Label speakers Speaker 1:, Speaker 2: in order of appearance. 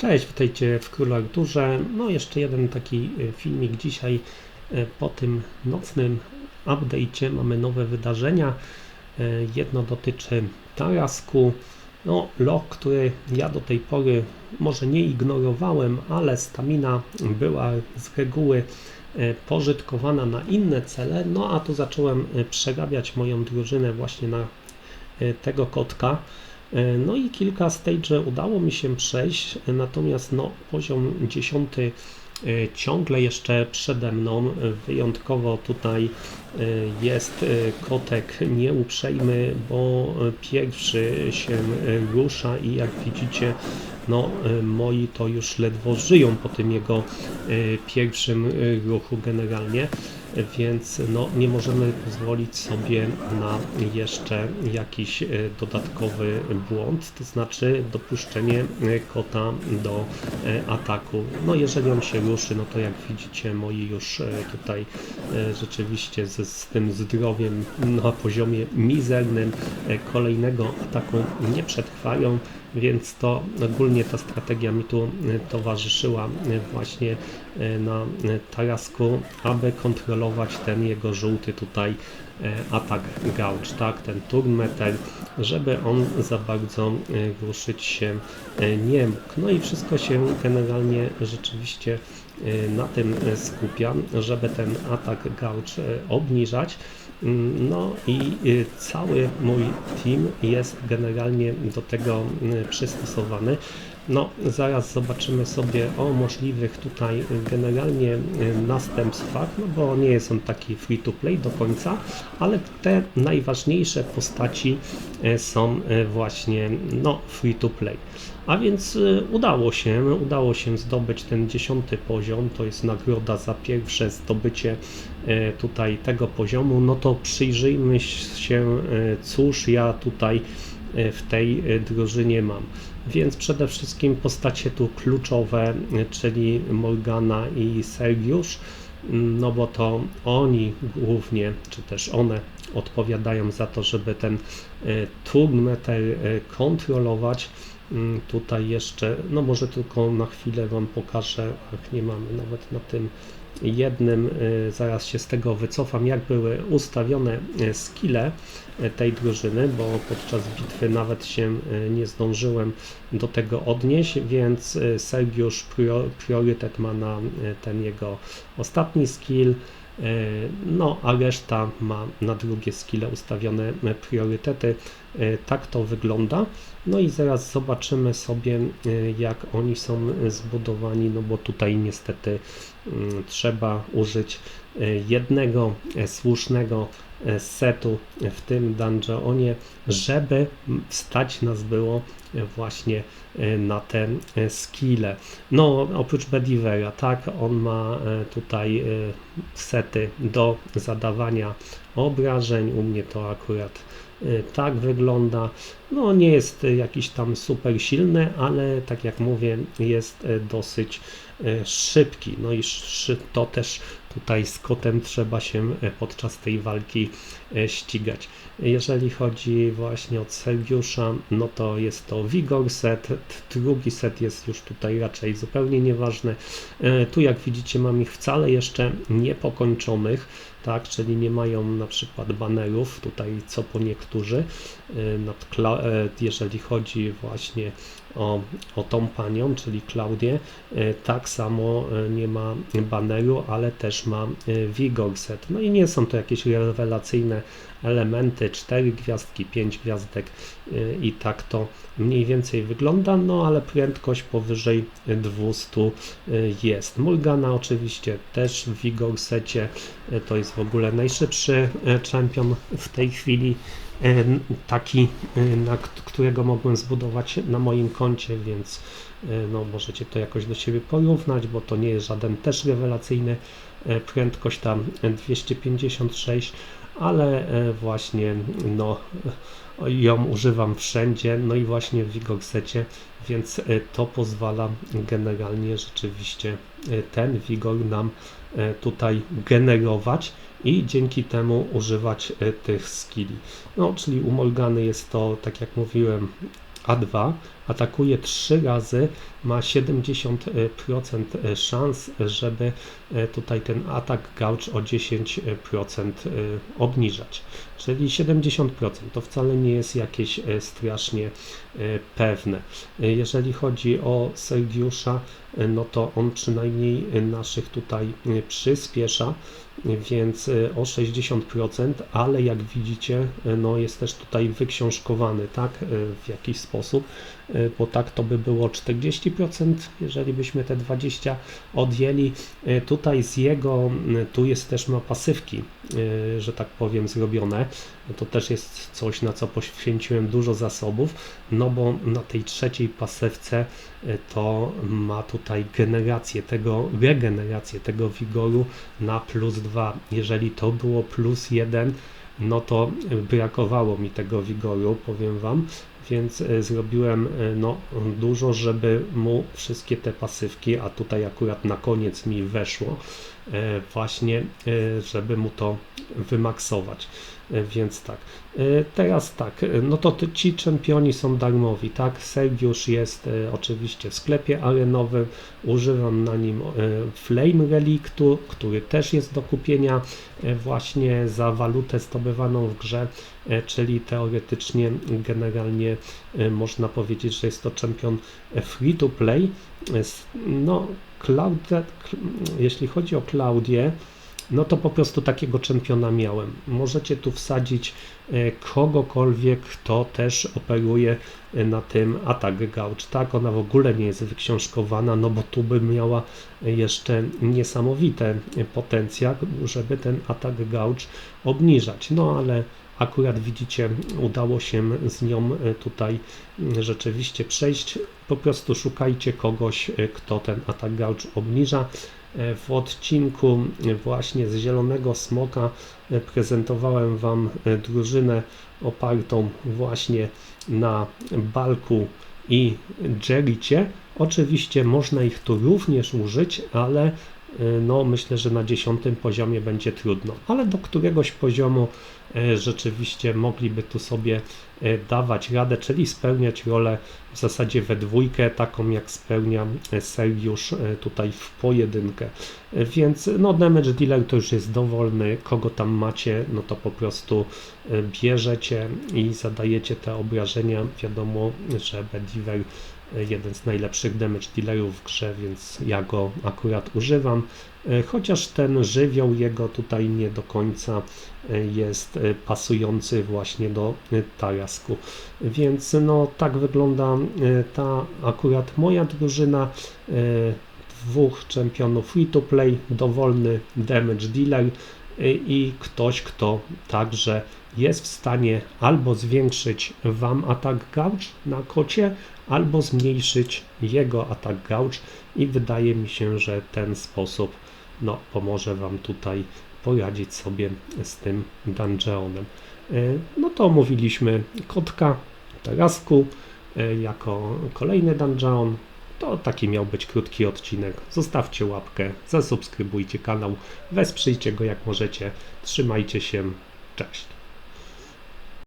Speaker 1: Cześć, witajcie w Królu Arturze. No jeszcze jeden taki e, filmik dzisiaj e, po tym nocnym update'cie mamy nowe wydarzenia. E, Jedno dotyczy Tarasku. No, log, który ja do tej pory może nie ignorowałem, ale stamina była z reguły pożytkowana na inne cele. No a tu zacząłem przerabiać moją drużynę właśnie na tego kotka. E, No i kilka stage'y udało mi się przejść, e, natomiast no, poziom 10 ciągle jeszcze przede mną. E, Wyjątkowo tutaj e, jest e, kotek nieuprzejmy, bo e, pierwszy się e, rusza i jak widzicie, no e, moi to już ledwo żyją po tym jego e, pierwszym e, ruchu generalnie więc no, nie możemy pozwolić sobie na jeszcze jakiś dodatkowy błąd, to znaczy dopuszczenie kota do ataku. No jeżeli on się ruszy, no to jak widzicie moi już tutaj rzeczywiście z, z tym zdrowiem na poziomie mizernym kolejnego ataku nie przetrwają. Więc to ogólnie ta strategia mi tu e, towarzyszyła e, właśnie e, na tarasku, aby kontrolować ten jego żółty tutaj atak gauch, tak, ten turn meter, żeby on za bardzo ruszyć się nie mógł. No i wszystko się generalnie rzeczywiście na tym skupia, żeby ten atak gauch e, obniżać. Mm, No i y, cały mój team jest generalnie do tego y, przystosowany. No, zaraz zobaczymy sobie o możliwych tutaj y, generalnie y, następstwach, no bo nie jest on taki free to play do końca, ale te najważniejsze postaci y, są y, właśnie no, free to play. A więc y, udało się, udało się zdobyć ten dziesiąty poziom, to jest nagroda za pierwsze zdobycie e, tutaj tego poziomu, no to przyjrzyjmy się, e, cóż ja tutaj w tej drużynie mam. Więc przede wszystkim postacie tu kluczowe, czyli Morgana i Sergiusz, no bo to oni głównie, czy też one odpowiadają za to, żeby ten turn meter kontrolować. Mm, Tutaj jeszcze, no może tylko na chwilę Wam pokażę, jak nie mamy nawet na tym jednym, y, zaraz się z tego wycofam, jak były ustawione y, skille y, tej drużyny, bo podczas bitwy nawet się nie zdążyłem do tego odnieść, więc Sergiusz prior- priorytet ma na ten jego ostatni skill, no a reszta ma na drugie skille ustawione priorytety. Y, Tak to wygląda. No i zaraz zobaczymy sobie, y, jak oni są zbudowani, no bo tutaj niestety mm, trzeba użyć y, jednego e, słusznego e, setu w tym dungeonie, żeby stać nas było e, właśnie e, na te e, skille. No, oprócz Bedivera, tak, on ma e, tutaj e, sety do zadawania obrażeń, u mnie to akurat e, tak wygląda. No, nie jest jakiś tam super silny, ale tak jak mówię, jest e, dosyć e, szybki. No i to też tutaj z kotem trzeba się e, podczas tej walki e, ścigać. Jeżeli chodzi właśnie o Sergiusza, no to jest to Vigor set, drugi set jest już tutaj raczej zupełnie nieważny. E, Tu jak widzicie mam ich wcale jeszcze niepokończonych, tak, czyli nie mają na przykład banerów, tutaj co po niektórzy, jeżeli chodzi właśnie o, o tą panią, czyli Klaudię, e, tak samo e, nie ma baneru, ale też ma e, Vigor set. No i nie są to jakieś rewelacyjne elementy, 4 gwiazdki, 5 gwiazdek e, i tak to mniej więcej wygląda, no ale prędkość powyżej 200 e, jest. Morgana oczywiście też w Vigor e, to jest w ogóle najszybszy e, czempion w tej chwili, e, taki, e, na którego mogłem zbudować na moim koncie, więc e, no, możecie to jakoś do siebie porównać, bo to nie jest żaden też rewelacyjny prędkość tam e, 256, ale właśnie no, ją używam wszędzie, no i właśnie w Vigorsecie, więc to pozwala generalnie rzeczywiście ten Vigor nam tutaj generować i dzięki temu używać e, tych skilli. No, czyli u jest to, tak jak mówiłem, A2, atakuje 3 razy, ma 70% szans, żeby e, tutaj ten atak gauge o 10% e, obniżać. Czyli 70% to wcale nie jest jakieś e, strasznie pewne. Jeżeli chodzi o Sergiusza, no to on przynajmniej naszych tutaj przyspiesza więc e, o 60%, ale jak widzicie, e, no jest też tutaj wyksiążkowany, tak, e, w jakiś sposób, bo tak to by było 40%, jeżeli byśmy te 20 odjęli. Tutaj z jego, tu jest też ma pasywki, że tak powiem, zrobione. To też jest coś, na co poświęciłem dużo zasobów, no bo na tej trzeciej pasywce to ma tutaj generację tego, regenerację tego wigoru na plus 2. Jeżeli to było plus 1, no to brakowało mi tego wigoru, powiem Wam, więc e, zrobiłem e, no, dużo, żeby mu wszystkie te pasywki, a tutaj akurat na koniec mi weszło, e, właśnie, żeby mu to wymaksować. Więc tak. Teraz tak, no to ci czempioni są darmowi, tak? Sergiusz jest oczywiście w sklepie arenowym, używam na nim Flame Relictu, który też jest do kupienia właśnie za walutę zdobywaną w grze, czyli teoretycznie generalnie E, można powiedzieć, że jest to czempion free to play. E, no, Claudia, jeśli chodzi o Klaudię, no to po prostu takiego czempiona miałem. Możecie tu wsadzić e, kogokolwiek, kto też operuje na tym atak gauge. Tak, ona w ogóle nie jest wyksiążkowana, no bo tu by miała jeszcze niesamowity potencjał, żeby ten atak gauge obniżać. No ale Akurat widzicie, udało się z nią e, tutaj rzeczywiście przejść. Po prostu szukajcie kogoś, e, kto ten atak gauge obniża. E, w odcinku właśnie z Zielonego Smoka prezentowałem Wam drużynę opartą właśnie na Balku i Jericie. Oczywiście można ich tu również użyć, ale no myślę, że na dziesiątym poziomie będzie trudno, ale do któregoś poziomu E, rzeczywiście mogliby tu sobie e, dawać radę, czyli spełniać rolę w zasadzie we dwójkę, taką jak spełnia Sergiusz tutaj w pojedynkę. Więc no damage dealer to już jest dowolny, kogo tam macie, no to po prostu bierzecie i zadajecie te obrażenia. Wiadomo, że Bediver jeden z najlepszych damage dealerów w grze, więc ja go akurat używam. E, chociaż ten żywioł jego tutaj nie do końca e, jest e, pasujący właśnie do Tarasku. Więc no tak wygląda ta akurat moja drużyna dwóch czempionów free to play, dowolny damage dealer i ktoś, kto także jest w stanie albo zwiększyć Wam atak gauge na kocie, albo zmniejszyć jego atak gauge i wydaje mi się, że ten sposób no, pomoże Wam tutaj poradzić sobie z tym dungeonem. E, no to omówiliśmy kotka Tarasku e, jako kolejny dungeon. To taki miał być krótki odcinek. Zostawcie łapkę, zasubskrybujcie kanał, wesprzyjcie go jak możecie. Trzymajcie się, cześć.